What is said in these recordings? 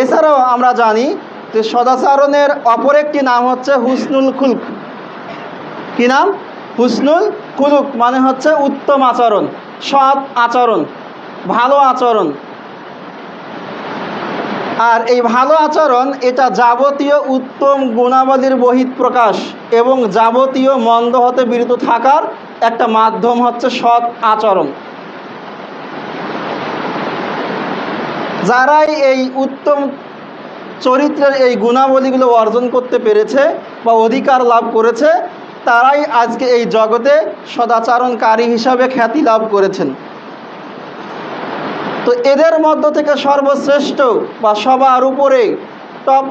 এছাড়াও আমরা জানি যে সদাচরণের অপর একটি নাম হচ্ছে হুসনুল খুলক। কি নাম? হুসনুল খুলুক মানে হচ্ছে উত্তম আচরণ, সৎ আচরণ, ভালো আচরণ। আর এই ভালো আচরণ এটা যাবতীয় উত্তম গুণাবলীর বহিত প্রকাশ এবং যাবতীয় মন্দ হতে বিরত থাকার একটা মাধ্যম হচ্ছে সৎ আচরণ। যারাই এই উত্তম চরিত্রের এই গুণাবলীগুলো অর্জন করতে পেরেছে বা অধিকার লাভ করেছে, তারাই আজকে এই জগতে সদাচরণকারী হিসাবে খ্যাতি লাভ করেছেন। তো এদের মধ্য থেকে সর্বশ্রেষ্ঠ বা সবার উপরে টপ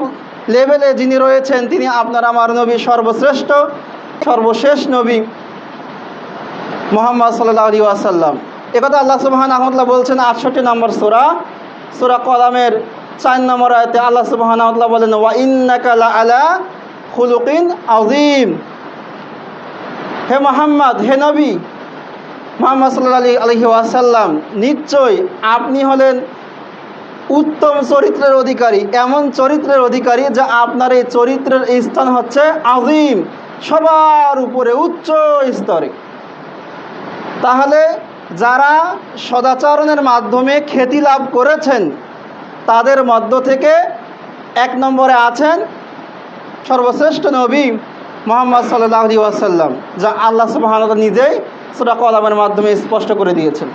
লেভেলে যিনি রয়েছেন, তিনি আপনার আমার নবী সর্বশ্রেষ্ঠ, সর্বশেষ নবী মোহাম্মদ সাল্লাহ আলী ওয়াসাল্লাম। একথা আল্লাহ সুবাহান আহমদুল্লাহ বলছেন আটষট্টি নম্বর সোরা সোরা কলামের চার নম্বর আয়তে আল্লাহ আহমদুল্লাহ বলেন, ওয়া ইন্নাকালা আলা খুলুকিন আজিম হে মোহাম্মদ, হে নবী, মোহাম্মদ সাল্লাহ আলী আলহি ওয়াসাল্লাম নিশ্চয় আপনি হলেন উত্তম চরিত্রের অধিকারী, এমন চরিত্রের অধিকারী যা আপনার এই চরিত্রের স্থান হচ্ছে আজিম সবার উপরে উচ্চ স্তরে। তাহলে যারা সদাচরণের মাধ্যমে খ্যাতি লাভ করেছেন, তাদের মধ্য থেকে এক নম্বরে আছেন সর্বশ্রেষ্ঠ নবী মোহাম্মদ সাল্লাহ আলী ওয়াসাল্লাম, যা আল্লাহ সুবাহ নিজেই সুরা কলামের মাধ্যমে স্পষ্ট করে দিয়েছেন।